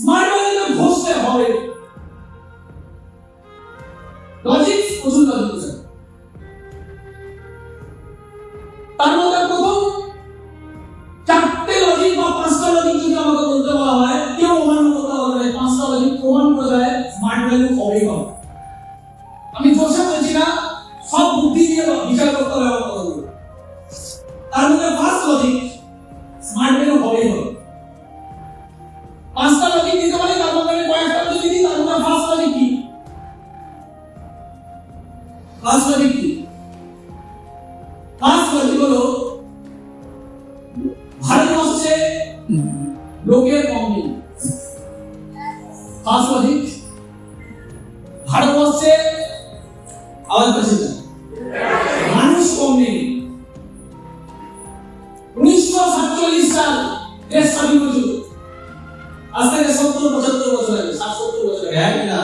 Smart ভ্যালুতে ঘষতে হবে। লজিক প্রচুর লজিক তার মধ্যে প্রথম চারটে লজিক বা পাঁচটা লজিক যদি আমাকে বলতে বলা হয়, কেউ অমান্য করতে পারবে। পাঁচটা লজিক প্রমাণ করে দেয় স্মার্ট ভ্যালু হবেই হবে আমি জোসে বলছি না, সব বুদ্ধি দিয়ে বিচার করতে হবে তার মধ্যে ফার্স্ট লজিক স্মার্ট ভ্যালু হবেই হবে ফার্স্ট লজিক কি? লজিক হলো ভারতবর্ষে লোকের কম নেই লজিক ভারতবর্ষে আওয়াজ পাচ্ছি মানুষ কম নেই। উনিশশো সাতচল্লিশ সাল দেশ স্বাধীন হয়েছিল। আজ থেকে সত্তর, পঁচাত্তর বছর আগে ষাট সত্তর বছর আগে। হ্যাঁ না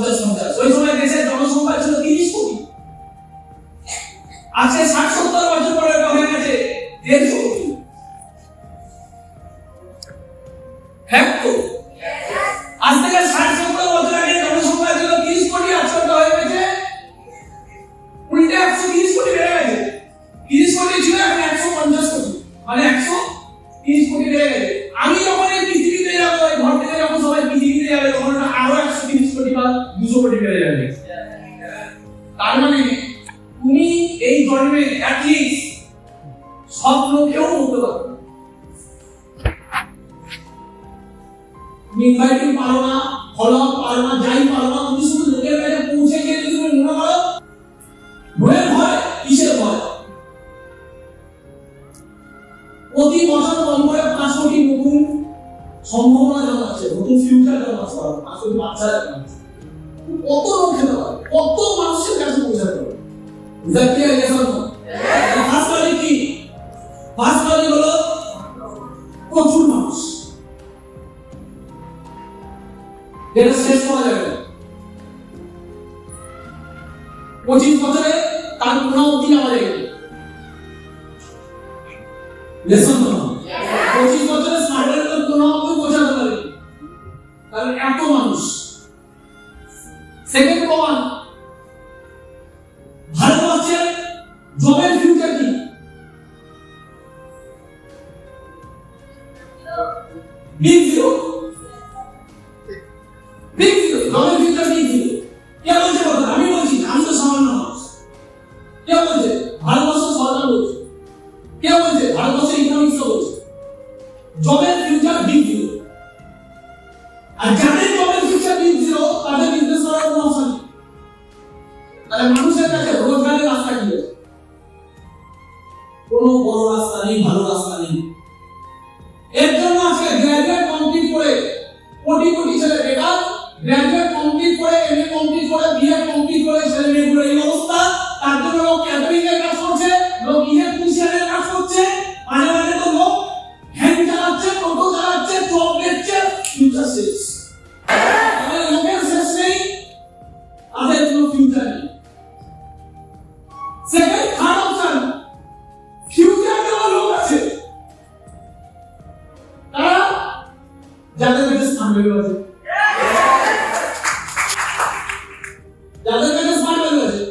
পঞ্চাশ পঞ্চাশ ওই সময় দেশের জনসংখ্যা ছিল তিরিশ কোটি। আজকে ষাট সত্তর বছর পরে গেছে দেড়শো কোটি। দুশো কোটি বেড়ে যাবে তার মানে তুমি এই জন্মে অ্যাটলিস্ট তুমি পারো না পারো না, যাই পারো না, তুমি শুধু লোকের কাছে পৌঁছে গিয়ে যদি তুমি মনে করো ভয়ের ভয়, কিসের ভয়? প্রতি বছর কম করে পাঁচ কোটি নতুন সম্ভাবনা জন্মাচ্ছে নতুন ফিউচার জন্মাচ্ছে পাঁচ কোটি বাচ্চা জন্মাচ্ছে কত লোক খেতে কত মানুষের কাছে পৌঁছাতে পারে বুঝা কি হয়ে গেছে ফার্স্ট কি? ফার্স্ট লজিক হলো প্রচুর মানুষ। যেটা শেষ করা যাবে পঁচিশ বছরে তার পুনরাবৃত্তি নেওয়া যাবে। লেসন ভারতবর্ষের কি? বলছে কথা আমি বলছি আমি তো সামান্য কে বলছে? ভারতবর্ষ সরকার বলছে। কে বলছে? ভারতবর্ষের ইকোনমিক্স বলছে। জবের ফিউচার বিগ জিরো আর কোনো বড় রাস্তা নেই, ভালো রাস্তা নেই। এর জন্য আজকে গ্র্যাজুয়েট কমপ্লিট করে কোটি কোটি ছেলে কাছে স্মার্ট আছে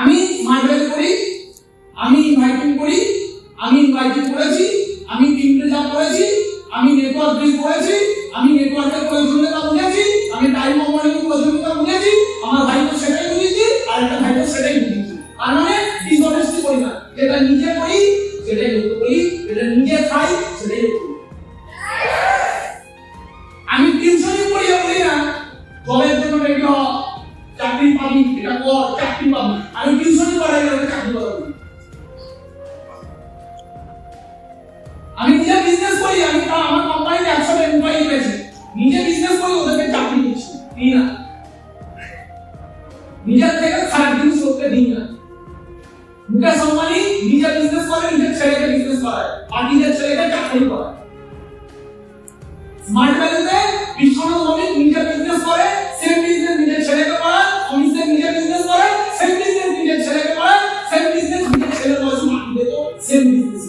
আমি স্মার্ট করি, আমি ইনভাইটিং করি, আমি ইনভাইটিং করেছি, আমি তিনটে যা করেছি, আমি নেটওয়ার্ক আমি নিজে বিজনেস করি, আমি আমার কোম্পানিতে একশো এমপ্লয়ি রয়েছে। নিজে বিজনেস করি, ওদেরকে চাকরি দিচ্ছি। দিই না। নিজের থেকে খারাপ জিনিস করতে দিই না। মুকেশ আম্বানি নিজে বিজনেস করে, নিজের ছেলেকে বিজনেস করে আর নিজের ছেলেকে চাকরি করে স্মার্ট ভ্যালিতে বিশ্বনাথ অমিত নিজে বিজনেস করে সেম বিজনেস নিজের ছেলেকে করে অমিত সেন নিজে বিজনেস করে সেম বিজনেস নিজের ছেলেকে করে সেম বিজনেস নিজের ছেলের বয়স মাটিতে তো সেম বিজনেস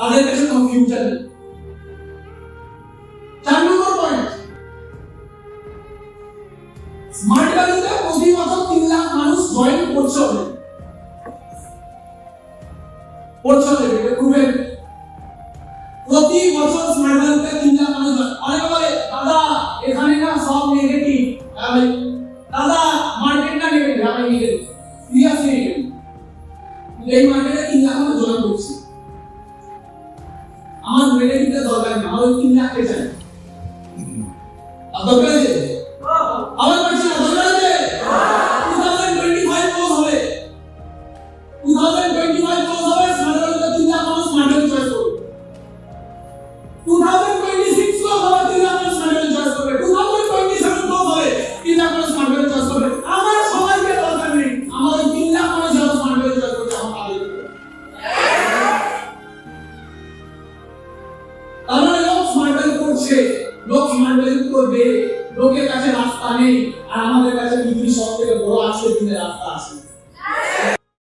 তাদের কাছে কোনো ফিউচার নেই চার নম্বর পয়েন্ট স্মার্ট বছর তিন লাখ মানুষ জয়েন করছে হবে করছে প্রুভেন প্রতি বছর স্মার্ট ভ্যালিতে তিন লাখ মানুষ join- অনেকে বলে দাদা, এখানে না সব নেগেটিভ ভাই দাদা মার্কেটটা নেগেটিভ সিরিয়াসলি নেগেটিভ এই মার্কেটে তিন লাখ মানুষ জয়েন করছে। চাই আর দরকার আছে আমার করছে লোক ভ্যালি করবে, লোকের কাছে রাস্তা নেই, আর আমাদের কাছে পৃথিবীর সব থেকে বড় আজকের দিনে রাস্তা আছে।